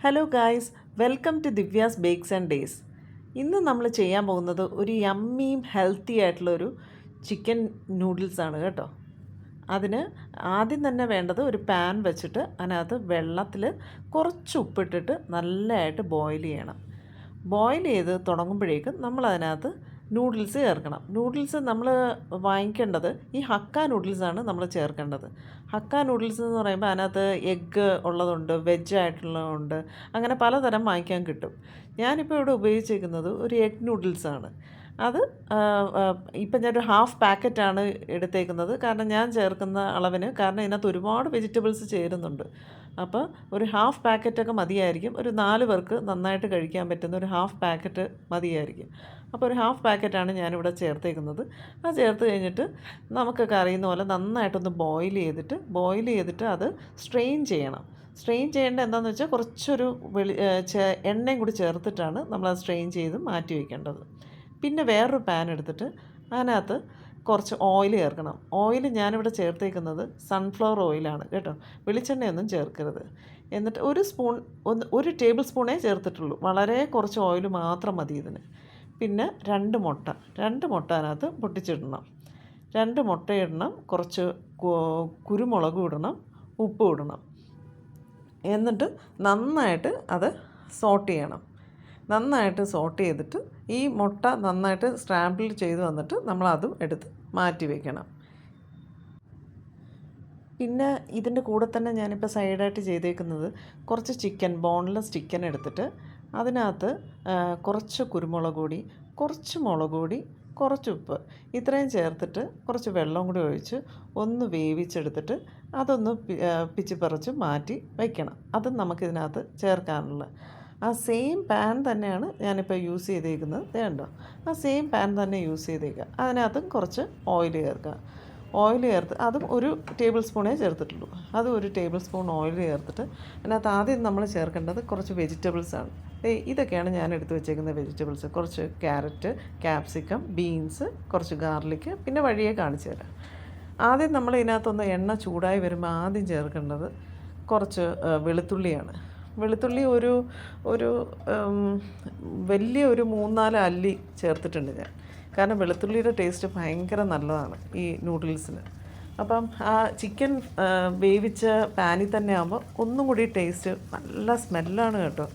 Hello guys welcome to Divya's bakes and days ഇന്ന് നമ്മൾ ചെയ്യാൻ പോകുന്നത് ഒരു യമ്മിയും ഹെൽത്തി ആയിട്ടുള്ളൊരു ചിക്കൻ നൂഡിൽസാണ് കേട്ടോ. അതിന് ആദ്യം തന്നെ വേണ്ടത് ഒരു പാൻ വെച്ചിട്ട് അതിനകത്ത് വെള്ളത്തിൽ കുറച്ച് ഉപ്പിട്ടിട്ട് നല്ലതായിട്ട് ബോയിൽ ചെയ്യണം. ബോയിൽ ചെയ്ത് തുടങ്ങുമ്പോഴേക്കും നമ്മൾ അതിനകത്ത് നൂഡിൽസ് ചേർക്കണം. നൂഡിൽസ് നമ്മൾ വാങ്ങിക്കേണ്ടത് ഈ ഹക്ക നൂഡിൽസാണ് നമ്മൾ ചേർക്കേണ്ടത്. ഹക്ക നൂഡിൽസ് എന്ന് പറയുമ്പോൾ അതിനകത്ത് എഗ്ഗ് ഉള്ളതുണ്ട് വെജ് ആയിട്ടുള്ളതുണ്ട് അങ്ങനെ പലതരം വാങ്ങിക്കാൻ കിട്ടും. ഞാനിപ്പോൾ ഇവിടെ ഉപയോഗിച്ചിരിക്കുന്നത് ഒരു എഗ് നൂഡിൽസാണ്. അത് ഇപ്പം ഞാനൊരു ഹാഫ് പാക്കറ്റാണ് എടുത്തേക്കുന്നത്. കാരണം ഞാൻ ചേർക്കുന്ന അളവിന് കാരണം ഇതിനകത്ത് ഒരുപാട് വെജിറ്റബിൾസ് ചേരുന്നുണ്ട്. അപ്പോൾ ഒരു ഹാഫ് പാക്കറ്റൊക്കെ മതിയായിരിക്കും. ഒരു നാല് പേർക്ക് നന്നായിട്ട് കഴിക്കാൻ പറ്റുന്ന ഒരു ഹാഫ് പാക്കറ്റ് മതിയായിരിക്കും. അപ്പോൾ ഒരു ഹാഫ് പാക്കറ്റാണ് ഞാനിവിടെ ചേർത്തേക്കുന്നത്. അത് ചേർത്ത് കഴിഞ്ഞിട്ട് നമുക്കൊക്കെ അറിയുന്ന പോലെ നന്നായിട്ടൊന്ന് ബോയിൽ ചെയ്തിട്ട് ബോയിൽ ചെയ്തിട്ട് അത് സ്ട്രെയിൻ ചെയ്യണം. സ്ട്രെയിൻ ചെയ്യേണ്ടത് എന്താണെന്ന് വെച്ചാൽ കുറച്ചൊരു വെളി എണ്ണയും കൂടി ചേർത്തിട്ടാണ് നമ്മൾ സ്ട്രെയിൻ ചെയ്ത് മാറ്റി വയ്ക്കേണ്ടത്. പിന്നെ വേറൊരു പാൻ എടുത്തിട്ട് അതിനകത്ത് കുറച്ച് ഓയിൽ ചേർക്കണം. ഓയിൽ ഞാനിവിടെ ചേർത്തേക്കുന്നത് സൺഫ്ലവർ ഓയിലാണ് കേട്ടോ. വെളിച്ചെണ്ണയൊന്നും ചേർക്കരുത്. എന്നിട്ട് ഒരു സ്പൂൺ ഒന്ന് ഒരു ടേബിൾ സ്പൂണേ ചേർത്തിട്ടുള്ളൂ. വളരെ കുറച്ച് ഓയിൽ മാത്രം മതി ഇതിന്. പിന്നെ രണ്ട് മുട്ട രണ്ട് മുട്ട അതിനകത്ത് പൊട്ടിച്ചിടണം. രണ്ട് മുട്ട ഇടണം കുറച്ച് കുരുമുളക് ഇടണം ഉപ്പ് ഇടണം. എന്നിട്ട് നന്നായിട്ട് അത് സോട്ട് ചെയ്യണം. നന്നായിട്ട് സോട്ട് ചെയ്തിട്ട് ഈ മുട്ട നന്നായിട്ട് സ്ക്രാമ്പിൾ ചെയ്ത് വന്നിട്ട് നമ്മൾ അതും എടുത്ത് മാറ്റി വയ്ക്കണം പിന്നെ ഇതിന്റെ കൂടെ തന്നെ ഞാനിപ്പോൾ സൈഡായിട്ട് ചെയ്തേക്കുന്നത് കുറച്ച് ചിക്കൻ ബോൺലെസ് ചിക്കൻ എടുത്തിട്ട് അതിനകത്ത് കുറച്ച് കുരുമുളക് പൊടി കുറച്ച് മുളക് പൊടി കുറച്ച് ഉപ്പ് ഇത്രയും ചേർത്തിട്ട് കുറച്ച് വെള്ളം കൂടി ഒഴിച്ച് ഒന്ന് വേവിച്ചെടുത്തിട്ട് അതൊന്ന് പിച്ചി പറിച്ച് മാറ്റി വയ്ക്കണം അതും നമുക്കിതിനകത്ത് ചേർക്കാനുള്ള. ആ സെയിം പാൻ തന്നെയാണ് ഞാനിപ്പോൾ യൂസ് ചെയ്തേക്കുന്നത്. കണ്ടോ? ആ സെയിം പാൻ തന്നെ യൂസ് ചെയ്തേക്കുക. അതിനകത്തും കുറച്ച് ഓയിൽ ചേർക്കുക. ഓയിൽ ചേർത്ത് അതും ഒരു ടേബിൾ സ്പൂണേ ചേർത്തിട്ടുള്ളൂ. അതും ഒരു ടേബിൾ സ്പൂൺ ഓയിൽ ചേർത്തിട്ട് അതിനകത്ത് ആദ്യം നമ്മൾ ചേർക്കേണ്ടത് കുറച്ച് വെജിറ്റബിൾസാണ് ഇതൊക്കെയാണ് ഞാൻ എടുത്തു വെച്ചേക്കുന്ന വെജിറ്റബിൾസ് കുറച്ച് ക്യാരറ്റ് ക്യാപ്സിക്കം ബീൻസ് കുറച്ച് ഗാർലിക്ക് പിന്നെ വഴിയെ കാണിച്ചു തരാം. ആദ്യം നമ്മൾ ഇതിനകത്തൊന്ന് എണ്ണ ചൂടായി വരുമ്പോൾ ആദ്യം ചേർക്കേണ്ടത് കുറച്ച് വെളുത്തുള്ളിയാണ്. വെളുത്തുള്ളി ഒരു ഒരു വലിയ ഒരു മൂന്നാൽ അല്ലി ചേർത്തിട്ടുണ്ട് ഞാൻ. കാരണം വെളുത്തുള്ളിയുടെ ടേസ്റ്റ് ഭയങ്കര നല്ലതാണ് ഈ നൂഡിൽസിന് അപ്പം ആ ചിക്കൻ വേവിച്ച പാനിൽ തന്നെ ആകുമ്പോൾ ഒന്നും കൂടി ടേസ്റ്റ് നല്ല സ്മെല്ലാണ് കേട്ടോ.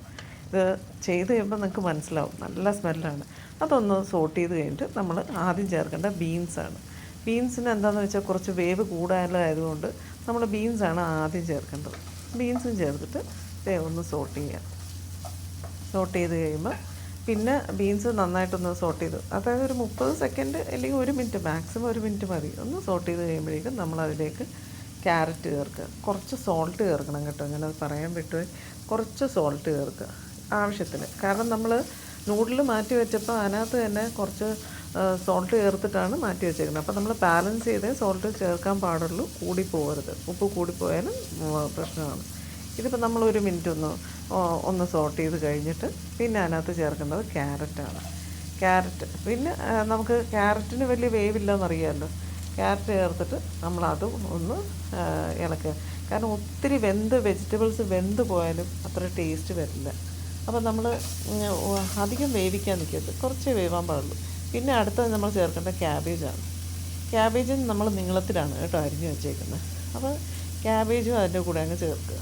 ഇത് ചെയ്ത് കഴിയുമ്പോൾ നിങ്ങൾക്ക് മനസ്സിലാവും. നല്ല സ്മെല്ലാണ് അതൊന്ന് സോട്ട് ചെയ്ത് കഴിഞ്ഞിട്ട് നമ്മൾ ആദ്യം ചേർക്കേണ്ട ബീൻസാണ് ബീൻസിന് എന്താണെന്ന് വെച്ചാൽ കുറച്ച് വേവ് കൂടുതലായതുകൊണ്ട് നമ്മൾ ബീൻസാണ് ആദ്യം ചേർക്കേണ്ടത്. ബീൻസും ചേർത്തിട്ട് ഒന്ന് സോട്ട് ചെയ്യുക സോട്ട് ചെയ്ത് കഴിയുമ്പോൾ പിന്നെ ബീൻസ് നന്നായിട്ടൊന്ന് സോട്ട് ചെയ്ത്. അതായത് ഒരു മുപ്പത് സെക്കൻഡ് അല്ലെങ്കിൽ ഒരു മിനിറ്റ് മാക്സിമം ഒരു മിനിറ്റ് മതി. ഒന്ന് സോട്ട് ചെയ്ത് കഴിയുമ്പോഴേക്കും നമ്മളതിലേക്ക് ക്യാരറ്റ് ചേർക്കുക. കുറച്ച് സോൾട്ട് ചേർക്കണം കേട്ടോ. ഞാനത് പറയാൻ വിട്ടുപോയി കുറച്ച് സോൾട്ട് ചേർക്കുക ആവശ്യത്തിന്. കാരണം നമ്മൾ നൂഡിൽ മാറ്റി വെച്ചപ്പോൾ അതിനകത്ത് തന്നെ കുറച്ച് സോൾട്ട് ചേർത്തിട്ടാണ് മാറ്റി വെച്ചേക്കുന്നത്. അപ്പോൾ നമ്മൾ ബാലൻസ് ചെയ്തേ സോൾട്ട് ചേർക്കാൻ പാടുള്ളൂ. കൂടിപ്പോകരുത്. ഉപ്പ് കൂടിപ്പോയാലും പ്രശ്നമാണ്. ഇതിപ്പോൾ നമ്മൾ ഒരു മിനിറ്റ് ഒന്ന് ഒന്ന് സോട്ട് ചെയ്ത് കഴിഞ്ഞിട്ട് പിന്നെ അതിനകത്ത് ചേർക്കുന്നത് ക്യാരറ്റാണ് ക്യാരറ്റ് പിന്നെ നമുക്ക് ക്യാരറ്റിന് വലിയ വേവില്ലെന്നറിയാമല്ലോ ക്യാരറ്റ് ചേർത്തിട്ട് നമ്മളതും ഒന്ന് ഇളക്കുക. കാരണം ഒത്തിരി വെന്ത് വെജിറ്റബിൾസ് വെന്ത് പോയാലും അത്ര ടേസ്റ്റ് വരില്ല. അപ്പോൾ നമ്മൾ അധികം വേവിക്കാൻ നിൽക്കരുത്. കുറച്ചേ വേവാൻ പാടുള്ളൂ. പിന്നെ അടുത്തത് നമ്മൾ ചേർക്കേണ്ട ക്യാബേജാണ് ക്യാബേജും നമ്മൾ നീളത്തിലാണ് കേട്ടോ അരിഞ്ഞു വെച്ചേക്കുന്നത്. അപ്പോൾ ക്യാബേജും അതിന്റെ കൂടെ അങ്ങ് ചേർക്കുക.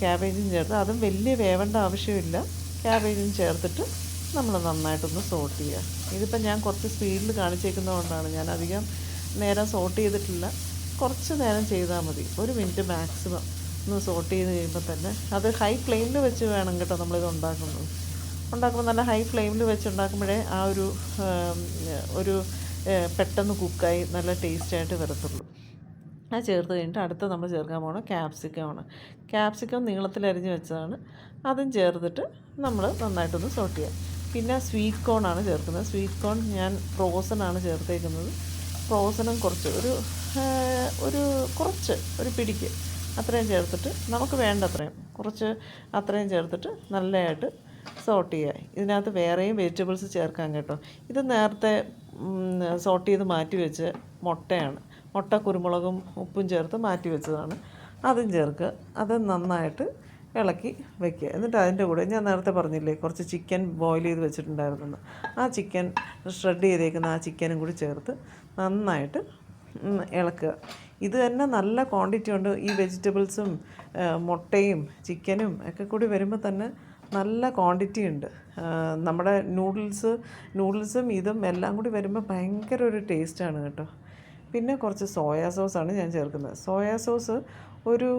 ക്യാബേജും ചേർത്ത്. അതും വലിയ വേവേണ്ട ആവശ്യമില്ല. ക്യാബേജും ചേർത്തിട്ട് നമ്മൾ നന്നായിട്ടൊന്ന് സോട്ട് ചെയ്യുക ഇതിപ്പോൾ ഞാൻ കുറച്ച് സ്പീഡിൽ കാണിച്ചേക്കുന്നതുകൊണ്ടാണ് ഞാൻ അധികം നേരം സോട്ട് ചെയ്തിട്ടില്ല. കുറച്ച് നേരം ചെയ്താൽ മതി. ഒരു മിനിറ്റ് മാക്സിമം ഒന്ന് സോട്ട് ചെയ്ത് കഴിയുമ്പോൾ തന്നെ. അത് ഹൈ ഫ്ലെയിമിൽ വെച്ച് വേണം കേട്ടോ നമ്മളിത് ഉണ്ടാക്കുന്നത്. ഉണ്ടാക്കുമ്പോൾ നല്ല ഹൈ ഫ്ലെയിമിൽ വെച്ച് ഉണ്ടാക്കുമ്പോഴേ ആ ഒരു ഒരു പെട്ടെന്ന് കുക്കായി നല്ല ടേസ്റ്റായിട്ട് വരത്തുള്ളൂ. അത് ചേർത്ത് കഴിഞ്ഞിട്ട് അടുത്ത നമ്മൾ ചേർക്കാൻ പോകണം ക്യാപ്സിക്കമാണ് ക്യാപ്സിക്കം നീളത്തിൽ അരിഞ്ഞ് വെച്ചതാണ്. അതും ചേർത്തിട്ട് നമ്മൾ നന്നായിട്ടൊന്ന് സോട്ട് ചെയ്യാം. പിന്നെ സ്വീറ്റ് കോൺ ആണ് ചേർക്കുന്നത്. സ്വീറ്റ് കോൺ ഞാൻ ഫ്രോസൺ ആണ് ചേർത്തേക്കുന്നത്. ഫ്രോസണും കുറച്ച് ഒരു ഒരു കുറച്ച് ഒരു പിടിക്ക് അത്രയും ചേർത്തിട്ട് നമുക്ക് വേണ്ട അത്രയും കുറച്ച് അത്രയും ചേർത്തിട്ട് നല്ലതായിട്ട് സോട്ട് ചെയ്യുക ഇതിനകത്ത് വേറെയും വെജിറ്റബിൾസ് ചേർക്കാം കേട്ടോ. ഇത് നേരത്തെ സോട്ട് ചെയ്ത് മാറ്റി വെച്ച് മുട്ടയാണ്. മുട്ട കുരുമുളകും ഉപ്പും ചേർത്ത് മാറ്റി വെച്ചതാണ്. അതും ചേർക്കുക. അത് നന്നായിട്ട് ഇളക്കി വെക്കുക. എന്നിട്ട് അതിന്റെ കൂടെ ഞാൻ നേരത്തെ പറഞ്ഞില്ലേ കുറച്ച് ചിക്കൻ ബോയിൽ ചെയ്ത് വെച്ചിട്ടുണ്ടായിരുന്നു ആ ചിക്കൻ ഷ്രെഡ് ചെയ്തേക്കുന്ന ആ ചിക്കനും കൂടി ചേർത്ത് നന്നായിട്ട് ഇളക്കുക. ഇത് തന്നെ നല്ല ക്വാണ്ടിറ്റി ഉണ്ട്. ഈ വെജിറ്റബിൾസും മുട്ടയും ചിക്കനും ഒക്കെ കൂടി വരുമ്പോൾ തന്നെ നല്ല ക്വാണ്ടിറ്റി ഉണ്ട്. നമ്മുടെ നൂഡിൽസ് നൂഡിൽസും ഇതും എല്ലാം കൂടി വരുമ്പോൾ ഭയങ്കര ഒരു ടേസ്റ്റാണ് കേട്ടോ. പിന്നെ കുറച്ച് സോയാ സോസാണ് ഞാൻ ചേർക്കുന്നത്. സോയാ സോസ് ഒരു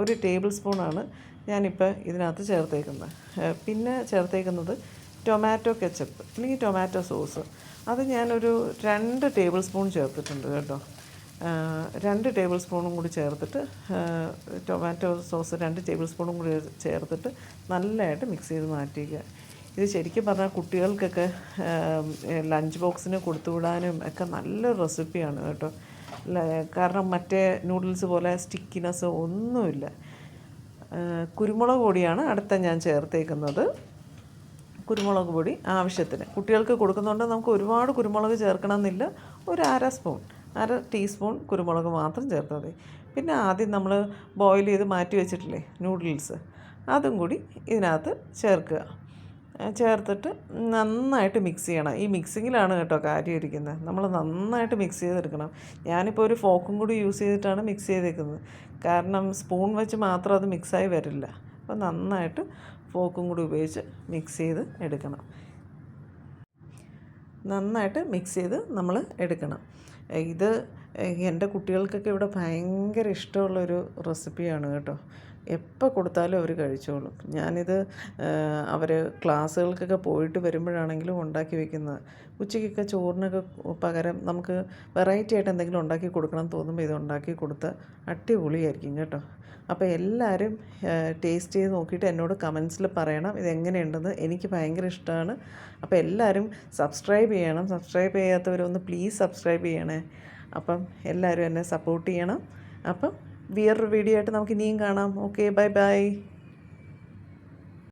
ഒരു ടേബിൾ സ്പൂണാണ് ഞാനിപ്പോൾ ഇതിനകത്ത് ചേർത്തേക്കുന്നത്. പിന്നെ ചേർത്തേക്കുന്നത് ടൊമാറ്റോ കെച്ചപ്പ് അല്ലെങ്കിൽ ടൊമാറ്റോ സോസ്. അത് ഞാനൊരു രണ്ട് ടേബിൾ സ്പൂൺ ചേർത്തിട്ടുണ്ട് കേട്ടോ. രണ്ട് ടേബിൾ സ്പൂണും കൂടി ചേർത്തിട്ട് ടൊമാറ്റോ സോസ് രണ്ട് ടേബിൾ സ്പൂണും കൂടി ചേർത്തിട്ട് നല്ലതായിട്ട് മിക്സ് ചെയ്ത് മാറ്റിക്കുക ഇത് ശരിക്കും പറഞ്ഞാൽ കുട്ടികൾക്കൊക്കെ ലഞ്ച് ബോക്സിന് കൊടുത്തുവിടാനും ഒക്കെ നല്ല റെസിപ്പിയാണ് കേട്ടോ. കാരണം മറ്റേ നൂഡിൽസ് പോലെ സ്റ്റിക്കിനെസ് ഒന്നുമില്ല. കുരുമുളക് പൊടിയാണ് അടുത്ത ഞാൻ ചേർത്തേക്കുന്നത്. കുരുമുളക് പൊടി ആവശ്യത്തിന്. കുട്ടികൾക്ക് കൊടുക്കുന്നതുകൊണ്ട് നമുക്ക് ഒരുപാട് കുരുമുളക് ചേർക്കണമെന്നില്ല. ഒരു അര സ്പൂൺ അര ടീസ്പൂൺ കുരുമുളക് മാത്രം ചേർത്താൽ മതി. പിന്നെ ആദ്യം നമ്മൾ ബോയിൽ ചെയ്ത് മാറ്റി വെച്ചിട്ടില്ലേ നൂഡിൽസ് അതും കൂടി ഇതിനകത്ത് ചേർക്കുക. ചേർത്തിട്ട് നന്നായിട്ട് മിക്സ് ചെയ്യണം. ഈ മിക്സിങ്ങിലാണ് കേട്ടോ കാര്യം ഇരിക്കുന്നത് നമ്മൾ നന്നായിട്ട് മിക്സ് ചെയ്തെടുക്കണം. ഞാനിപ്പോൾ ഒരു ഫോക്കും കൂടി യൂസ് ചെയ്തിട്ടാണ് മിക്സ് ചെയ്തേക്കുന്നത്. കാരണം സ്പൂൺ വെച്ച് മാത്രം അത് മിക്സായി വരില്ല. അപ്പോൾ നന്നായിട്ട് ഫോക്കും കൂടി ഉപയോഗിച്ച് മിക്സ് ചെയ്ത് എടുക്കണം. നന്നായിട്ട് മിക്സ് ചെയ്ത് നമ്മൾ എടുക്കണം. ഇത് എന്റെ കുട്ടികൾക്കൊക്കെ ഇവിടെ ഭയങ്കര ഇഷ്ടമുള്ളൊരു റെസിപ്പിയാണ് കേട്ടോ. എപ്പോൾ കൊടുത്താലും അവർ കഴിച്ചോളും. ഞാനിത് അവർ ക്ലാസ്സുകൾക്കൊക്കെ പോയിട്ട് വരുമ്പോഴാണെങ്കിലും ഉണ്ടാക്കി വെക്കുന്നത്. ഉച്ചയ്ക്കൊക്കെ ചോറിനൊക്കെ പകരം നമുക്ക് വെറൈറ്റി ആയിട്ട് എന്തെങ്കിലും ഉണ്ടാക്കി കൊടുക്കണം തോന്നുമ്പോൾ ഇത് ഉണ്ടാക്കി കൊടുത്ത് അടിപൊളിയായിരിക്കും കേട്ടോ. അപ്പോൾ എല്ലാവരും ടേസ്റ്റ് ചെയ്ത് നോക്കിയിട്ട് എന്നോട് കമൻസിൽ പറയണം ഇത് എങ്ങനെയുണ്ടെന്ന് എനിക്ക് ഭയങ്കര ഇഷ്ടമാണ്. അപ്പോൾ എല്ലാവരും സബ്സ്ക്രൈബ് ചെയ്യണം. സബ്സ്ക്രൈബ് ചെയ്യാത്തവരൊന്ന് പ്ലീസ് സബ്സ്ക്രൈബ് ചെയ്യണേ. അപ്പം എല്ലാവരും എന്നെ സപ്പോർട്ട് ചെയ്യണം. അപ്പം വേറൊരു വീഡിയോ ആയിട്ട് നമുക്ക് ഇനിയും കാണാം. Okay bye bye